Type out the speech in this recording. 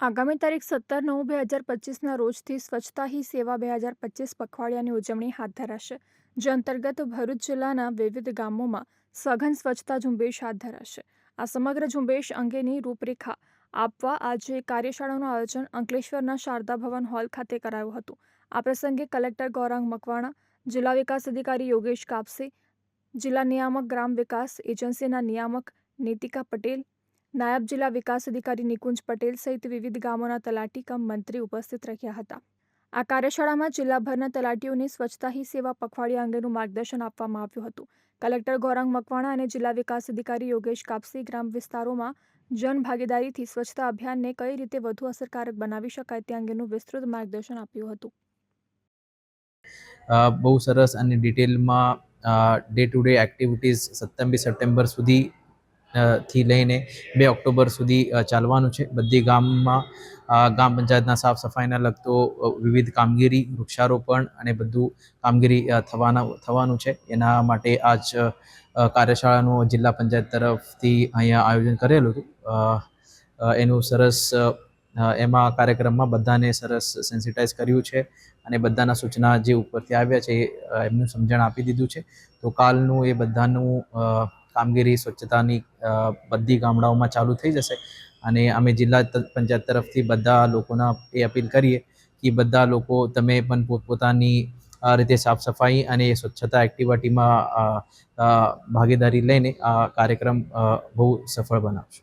આગામી તારીખ સત્તર નવ બે હજાર પચીસના રોજથી સ્વચ્છતા હી સેવા બે હજાર પચીસ પખવાડિયાની ઉજવણી હાથ ધરાશે, જે અંતર્ગત ભરૂચ જિલ્લાના વિવિધ ગામોમાં સઘન સ્વચ્છતા ઝુંબેશ હાથ ધરાશે. આ સમગ્ર ઝુંબેશ અંગેની રૂપરેખા આપવા આજે કાર્યશાળાનું આયોજન અંકલેશ્વરના શારદા ભવન હોલ ખાતે કરાયું હતું. આ પ્રસંગે કલેક્ટર ગૌરાંગ મકવાણા, જિલ્લા વિકાસ અધિકારી યોગેશ કાપસે, જિલ્લા નિયામક ગ્રામ વિકાસ એજન્સીના નિયામક નીતિકા પટેલ નાયબ જિલ્લા વિકાસ અધિકારી નિકુંજ પટેલ સહિત વિવિધ ગામોના તલાટી કમ મંત્રી ઉપસ્થિત રહ્યા હતા. આ કાર્યશાળામાં જિલ્લાભરના તલાટીઓને સ્વચ્છતા હી સેવા પખવાડિયા અંગેનું માર્ગદર્શન આપવામાં આવ્યું હતું. કલેક્ટર ગૌરાંગ મકવાણા અને જિલ્લા વિકાસ અધિકારી યોગેશ કાપસી ગ્રામ વિસ્તારોમાં જન ભાગીદારીથી સ્વચ્છતા અભિયાનને કઈ રીતે વધુ અસરકારક બનાવી શકાય તે અંગેનું વિસ્તૃત માર્ગદર્શન આપ્યું હતું. બહુ સરસ અને ડિટેલમાં ડે ટુ ડે એક્ટિવિટીઝ સત્તરમી સપ્ટેમ્બર સુધી થી લઈને બે ઓક્ટોબર સુધી ચાલવાનું છે. બધી ગામમાં ગામ પંચાયતના સાફ સફાઈના લગતો વિવિધ કામગીરી, વૃક્ષારોપણ અને બધું કામગીરી થવાના, થવાનું છે. એના માટે આજ કાર્યશાળાનું જિલ્લા પંચાયત તરફથી અહીંયા આયોજન કરેલું હતું. એનું સરસ એમાં કાર્યક્રમમાં બધાને સરસ સેન્સિટાઈઝ કર્યું છે અને બધાના સૂચના જે ઉપરથી આવ્યા છે એમનું સમજણ આપી દીધું છે. તો કાલનું એ બધાનું કામગીરી, સ્વચ્છતાની બધી ગામડાઓમાં ચાલુ થઈ જશે. અને અમે જિલ્લા પંચાયત તરફથી બધા લોકોના એ અપીલ કરીએ કે બધા લોકો, તમે પણ પોતપોતાની આ રીતે સાફ સફાઈ અને સ્વચ્છતા એક્ટિવિટીમાં ભાગીદારી લઈને આ કાર્યક્રમ બહુ સફળ બનાવશો.